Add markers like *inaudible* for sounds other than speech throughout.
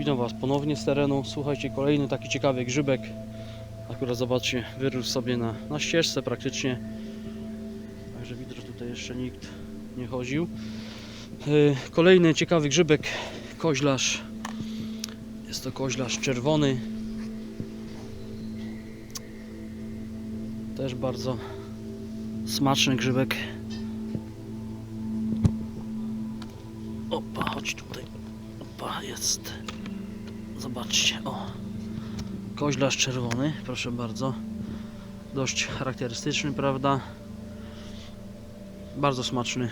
Witam Was ponownie z terenu. Słuchajcie, kolejny taki ciekawy grzybek. Akurat zobaczcie, wyrósł sobie na, na ścieżce praktycznie. Także widzę, że tutaj jeszcze nikt nie chodził. Yy, Kolejny ciekawy grzybek, koźlarz. Jest to koźlarz czerwony. Też bardzo smaczny grzybek. Opa, chodź tutaj. Opa, jest. Zobaczcie, o. Koźlarz czerwony, proszę bardzo. Dość charakterystyczny, prawda? Bardzo smaczny.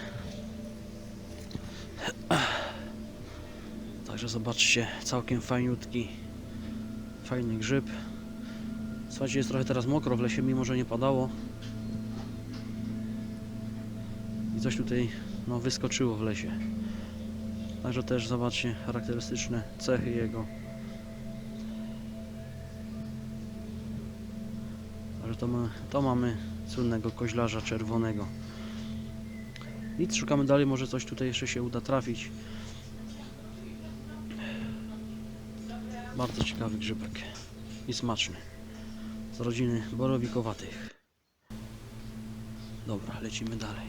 Także zobaczcie, całkiem fajniutki, fajny grzyb. Słuchajcie, jest trochę teraz mokro w lesie, mimo że nie padało. I coś tutaj no, wyskoczyło w lesie. Także też zobaczcie charakterystyczne cechy jego. Także to, ma, to mamy słynnego koźlarza czerwonego. Nic, szukamy dalej, może coś tutaj jeszcze się uda trafić. Bardzo ciekawy grzybek i smaczny. Z rodziny borowikowatych. Dobra, lecimy dalej.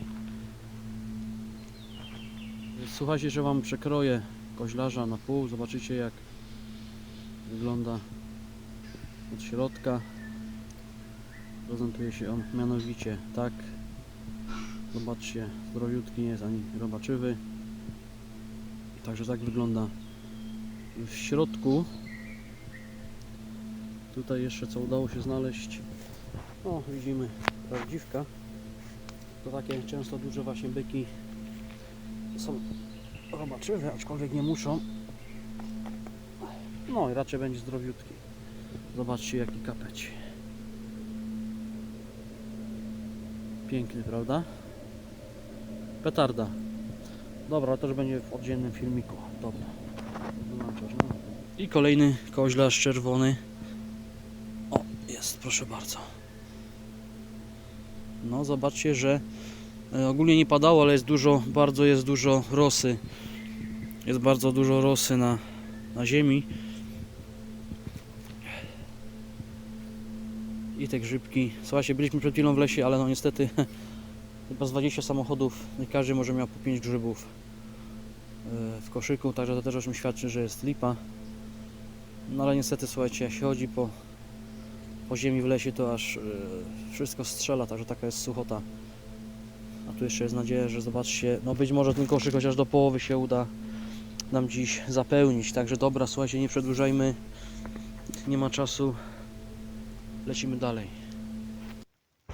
Słuchajcie, że Wam przekroję koźlarza na pół. Zobaczycie jak wygląda od środka. Prezentuje się on mianowicie tak. Zobaczcie, zdrowiutki nie jest ani robaczywy. Także tak wygląda w środku. Tutaj jeszcze co udało się znaleźć. O, widzimy prawdziwka. To takie często duże właśnie byki są robaczywe, aczkolwiek nie muszą. No i raczej będzie zdrowiutki. Zobaczcie jaki kapeć. Piękny, prawda? Petarda. Dobra, to już będzie w oddzielnym filmiku. Dobra. I kolejny koźlarz czerwony. O, jest, proszę bardzo. No, zobaczcie, że e, ogólnie nie padało, ale jest dużo, bardzo jest dużo rosy. Jest bardzo dużo rosy na, na ziemi. I te grzybki. Słuchajcie, byliśmy przed chwilą w lesie, ale no niestety *laughs* chyba z 20 samochodów każdy może miał po 5 grzybów e, w koszyku, także to też o czym świadczy, że jest lipa. No ale niestety słuchajcie, jak się chodzi po, po ziemi w lesie, to aż e, wszystko strzela, także taka jest suchota. A tu jeszcze jest nadzieja, że zobaczcie, no być może ten koszyk chociaż do połowy się uda nam dziś zapełnić. Także dobra, słuchajcie, nie przedłużajmy. Nie ma czasu. Lecimy dalej.